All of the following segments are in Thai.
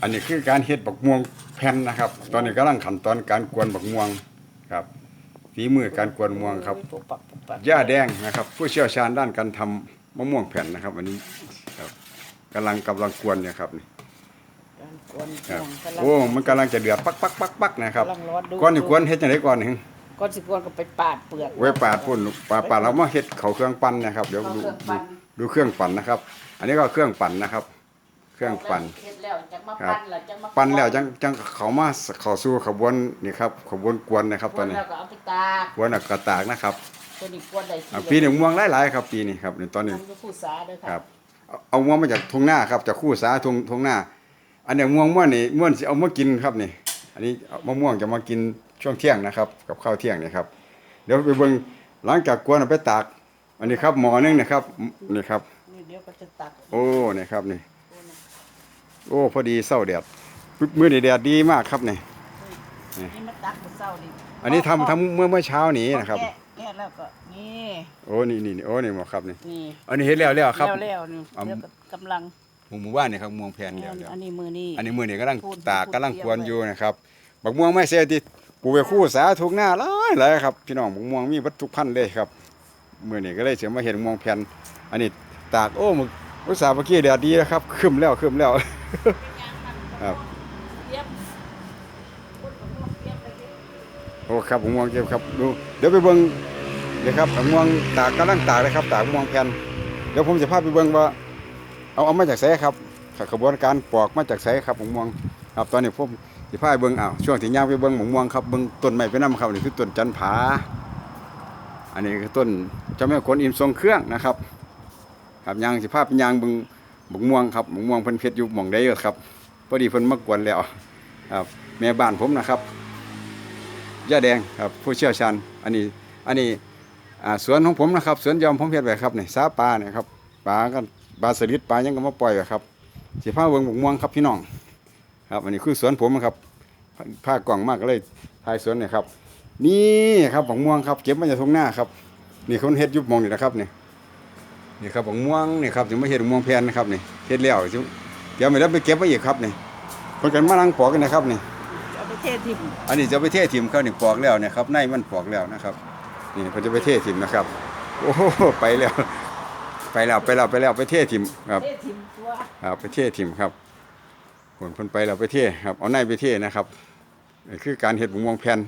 อันนี้คือการเฮ็ดบักม่วงแผ่นนะครับ ตอนนี้กำลังขั้นตอนการกวนบักม่วงครับฝีมือการกวนม่วงครับปุบปับปุบปับย่าแดงนะครับ ผู้เชี่ยวชาญด้านการทำมะม่วงแผ่นนะครับอันนี้ครับกำลังกำลังกวนเนี่ยครับนี่การกวนครับม่วงกำลัง โอ้มันกำลังจะเดือดปักปักปักปักนะครับกำลังร้อนดู ก่อนนี่กวนเฮ็ดจังไดก่อนนี่ก้อนสิกวนก็ไปปาดเปลือกไว้ปาดพุ่นปาดปาดแล้วมาเฮ็ดเข้าเครื่องปั้นนะครับเดี๋ยวเอาดูเครื่องปั่นดูเครื่องปั่นนะครับ อันนี้ก็เครื่องปั่นนะครับ เครื่องปั่น เฮ็ด แล้วจังมาครับปั่นแล้วจังมาปั่นแล้วจังจังเขามาเข้าสู่ขบวนนี่ครับขบวนกวนนะครับกตวอนนนี้แล้วก็เอาไปตากกวนแล้วกระตากนะครับตัวนี้กวนได้อ่าปีนี้ม่วงหลายๆครับปีนี้ครับนี่ตอนนี้ทำด้วยผู้สาด้วยคครัรับบเอาเอาม่วงมาจากทุ่งนาครับจากคู่สาทุ่งทุ่งนาอันเนี้ยม่วงม่วนนี่ม่วนสิเอามากินครับนี่ อันนี้เอามะม่วงจะมากินช่วงเที่ยงนะครับ กับข้าวเที่ยงนี่ครับเดี๋ยวไปเบิ่งหลังจากกวนเอาไปตาก อันนี้ครับหมอหนึงนะครับนี่ครับนี่เดี๋ยวก็จะตักโอ้นี่ครับนี่ โอ้ พอดีเศร้าแดดมื้อนี้แดดดีมากครับนี่นี่มาตักมื้อเช้านี่อันนี้ทำทำเมื่อเมื่อเช้านี้นะครับแกะแกะแล้วก็นี่โอ้นี่นี่นี่โอ้นี่หมอครับนี่นี่อันนี้เฮ็ดแล้วแล้วครับแล้วๆนี่เอาเดี๋ยวก็กำลังหมู่หมู่บ้านนี่ครับม่วงแผ่นแล้วแล้วอันนี้มือนี่อันนี้มือนี่กำลังพูดตากพูดกำลังเตรียมกวนไว้อยู่นะครับบักม่วงไม่เสียติปลูกไปคู่สาทุกหน้าหลายหลายครับพี่น้องบักม่วงมีวัตถุกพันธุ์เลยครับมือนี่ก็เลยเสียมาเห็นม่วงแผ่นอันนี้ตากโอ้มึกอุตส่าห์เมื่อกี้แดดดีแล้วครับขึ้นแล้วขึ้นแล้ว ครับโอ้ครับบักม่วงเก็บครับดูเดี๋ยวไปเบิ่งเดี๋ยวครับบักม่วงตากกำลังตากเลยครับ ตากม่วงแผ่นเดี๋ยวผมจะพาไปเบิ่งว่า เอาเอามาจากไสครับขบวนการปอกมาจากไสครับบักม่วงครับตอนนี้ผมสิพาไปเบิ่งอ้าวช่วงที่ย่างไปเบิ่งบักม่วงครับเบิ่งต้นไม้ไปนํครับนี่คือต้นจันผาอันนี้คือต้นเจ้าแม่กวนอิมทรงเครื่องนะครับ ครับย่างสิพาไปย่างเบิ่ง บักม่วงครับบักม่วงเพิ่นเพชรอยู่หม่องใดเด้อครับพอดีเพิ่นมากวนแล้วครับแม่บ้านผมนะครับย่าแดงครับผู้เชี่ยวชาญอันนี้อันนี้อ่าสวนของผมนะครับสวนยอมผมเฮ็ดไว้ครับนี่สาปลาเนี่ยครับปลาก็ปลาสลิดปลายังก็มาปล่อยไว้ครับสิพาเบิ่งบักม่วงครับพี่น้องครับอันนี้คือสวนผมนะครับผ้ากล่องมากก็เลยถ่ายสวนเนี่ยครับ นี่ครับบักม่วงครับเก็บมาจากทุ่งนาครับนี่คนเฮ็ดยุบมองนี่นะครับเนี่ย นี่ครับบักม่วงนี่ครับถึงมาเฮ็ดบักม่วงแผ่นนะครับนี่เฮ็ดแล้วสิเดี๋ยวไม่ได้ไปเก็บไว้อีกครับนี่เพิ่นกันมานั่งปอกกันนะครับนี่เอาไปเททิมอันนี้จะไปเทถิ่มเขานี่ปอกแล้วเนี่ยครับในมันปอกแล้วนะครับ นี่เพิ่นจะไปเทถิ่มนะครับ โอ้โหไปแล้ว ไปแล้วไปแล้วไปแล้วไปเทถิ่มครับเททิมตัวครับไปเทถิ่มครับผลเพิ่นไปแล้วไปเทครับเอาในไปเทนะครับนี่คือการเฮ็ดบักม่วงแผ่น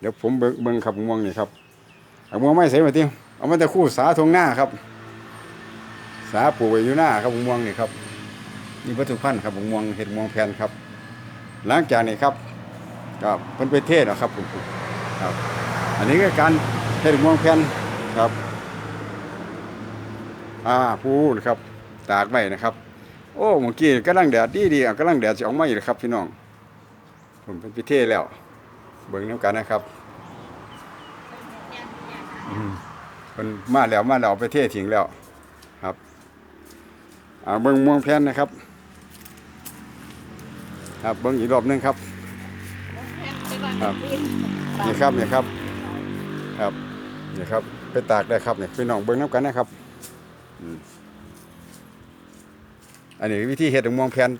เดี๋ยวผมเบิ่งเบิ่งครับบักม่วงนี่ครับบักม่วงไม่ใส่มาติเอามาแต่คู่สาทงหน้าครับ สาปลูกไว้อยู่หน้าครับม่วงนี่ครับนี่วัตถุพันธุ์ครับม่วงเฮ็ดม่วงแผ่นครับ หลังจากนี้ครับก็เพิ่นไปเทศนะครับผมครับ อันนี้ก็การเฮ็ดม่วงแผ่นครับอ่าพูดครับตากไว้นะครับ โอ้เมื่อกี้กำลังแดดดีดีกำลังแดดจะออกมาอยู่ครับพี่น้อง ผมเป็นพิเทศแล้ว เบิ่งน้ำกันนะครับอืมมันมาแล้วมาแล้วไปเททิ้งแล้วครับ อ่าเบิ่งม่วงแผ่นนะครับ ครับเบิ่งอีกรอบหนึงครับ ครับนี่ครับนี่ครับ ครับนี่ครับ ไปตากได้ครับนี่พี่น้องเบิ่งน้ำกันนะครับอันนี้วิธีเฮ็ดของมวงแผ่น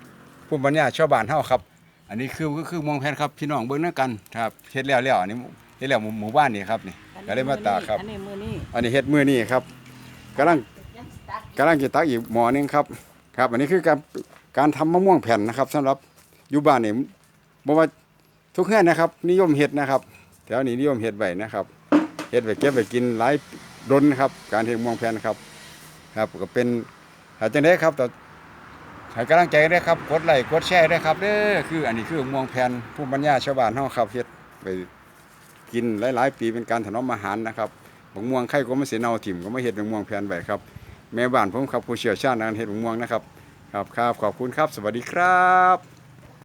ภูมิปัญญาชาวบ้านเฮาครับอันนี้คือคือคือมวงแผ่นครับพี่น้องเบิ่งนำกันครับเฮ็ดแล้วแล้วอันนี้เฮ็ดแล้วหมู่หมู่บ้านนี่ครับนี่ก็เลยมาตากครับ อันนี้มือนี่อันนี้เฮ็ดมื้อนี้ครับกำลังยังตั กกำลังจะตักอีกหมอนึงครับครับ อันนี้คือการการทำมะม่วงแผ่นนะครับสำหรับอยู่บ้านนี่บ่ว่าทุกเฮือนนะครับ นิยมเฮ็ดนะครับแถวนี้นิยมเฮ็ดไว้นะครับเฮ็ดไว้เก็บไว้กินหลายดนนะครับ การเฮ็ดมะม่วงแผ่นครับ ครับก็เป็นหาจังได๋ครับต่อให้กำลังใจได้ครับกดไลค์กดแชร์ด้ครับเด้อคืออันนี้คือม่วงแผ่นผู้ปัญญาชาวบ้านเฮาครับเฮ็ดไปกินหลายๆ ปีเป็นการถนอมอาหารนะครับบักม่วงไข่ก็ไม่เสียเนาถิ่มก็ไม่เฮ็ดบักม่วงแผ่นไว้ครับ แม่บ้านผมครับผู้เชี่ยวชาญด้านเห็ดบักม่วงนะครับ ครับครับขอบคุณครับ สวัสดีครับ